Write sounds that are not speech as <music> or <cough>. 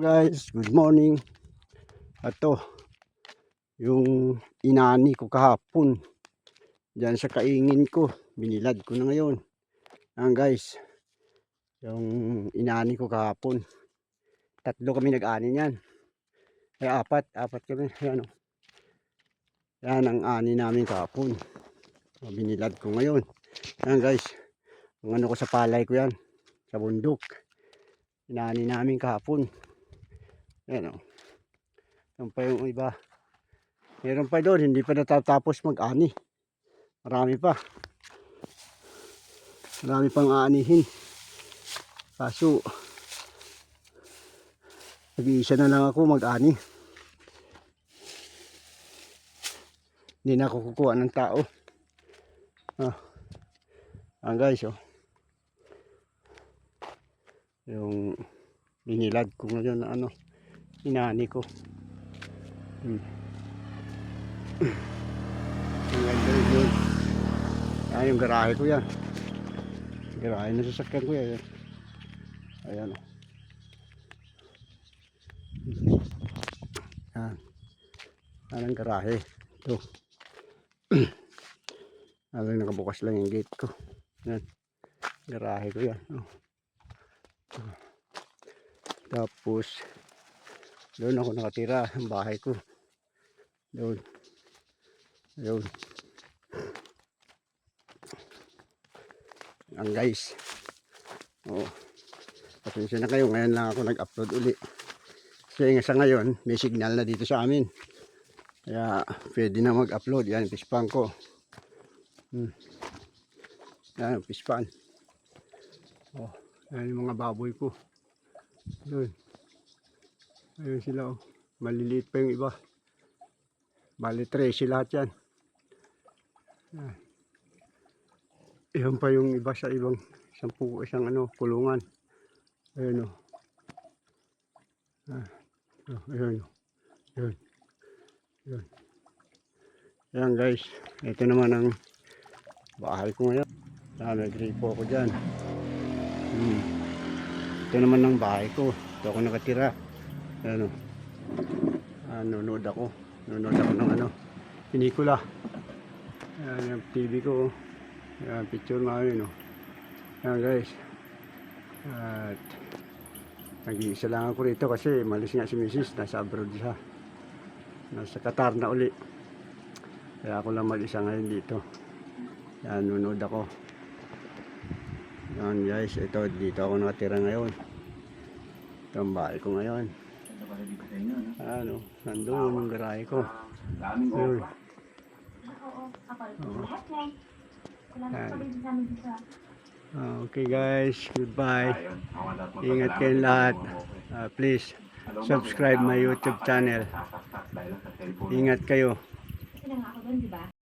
guys, good morning. Ato, yung inani ko kahapon. Diyan sa kaingin ko, binilad ko na ngayon. Ayan guys, yung inani ko kahapon. Tatlo kami nag-ani niyan. Ay apat, apat kami. Ayan o. Yan ang ani namin kahapon. O, Binilad ko ngayon. Ayan guys, ang ano ko sa palay ko yan. Sa bundok. Inani namin kahapon. Ayan o. Yan pa yung iba. Meron pa doon, hindi pa natatapos mag-ani. Marami pa. Marami pang aanihin. Kaso, nag-iisa na lang ako mag-ani. Hindi na ako kukuha ng tao. Ah. Ah guys, oh. Yung binilad ko ngayon na ano, inani ko. Hmm. Ang ganda. Ah, yung garahe ko yan. Garahe na sasakyan ko yan. Ayan. oh. Yan. Yan ang garahe. Ito. <clears throat> Alang nakabukas lang yung gate ko. Yan. Garahe ko yan. Oh. Tapos, doon ako nakatira. Ang bahay ko. Doon. Ayun. Ang guys. Oo. Pasensya na kayo. Ngayon lang ako nag-upload uli. Kasi nga sa ngayon, may signal na dito sa amin. Kaya pwede na mag-upload. Yan, pispan ko. Hmm. Yan, pispan. Oh, yan yung mga baboy ko. Doon. Ayun sila oh. Maliliit pa yung iba. Bali 13 lahat yan. Yan. Yan pa yung iba sa ibang isang, pu- isang ano, kulungan. Ayun o. Ah. Oh, ayun o. Yun. Yun. Yan guys. Ito naman ang bahay ko ngayon. Ah, may gripo ako dyan. Hmm. Ito naman ang bahay ko. Ito ako nakatira. Ano. Ah, nanonood ako. Nanonood ako ng ano. Pinikula. Yan yung TV ko. oh. Yan, picture namin. Oh. Yan guys. At nag-iisa lang ako rito kasi malis nga si Mrs. Nasa abroad siya. Nasa Qatar na uli. Kaya ako lang mag-isa ngayon dito. Yan, nunod ako. Yan guys, ito dito ako nakatira ngayon. Ito ang bahay ko ngayon. Ano, nandun yung garahe ko. Daming Ayun. Oo, sa sa Ah, Okay guys, goodbye. Ingat din lahat. Ah, please, subscribe my YouTube channel. sa. Ingat kayo.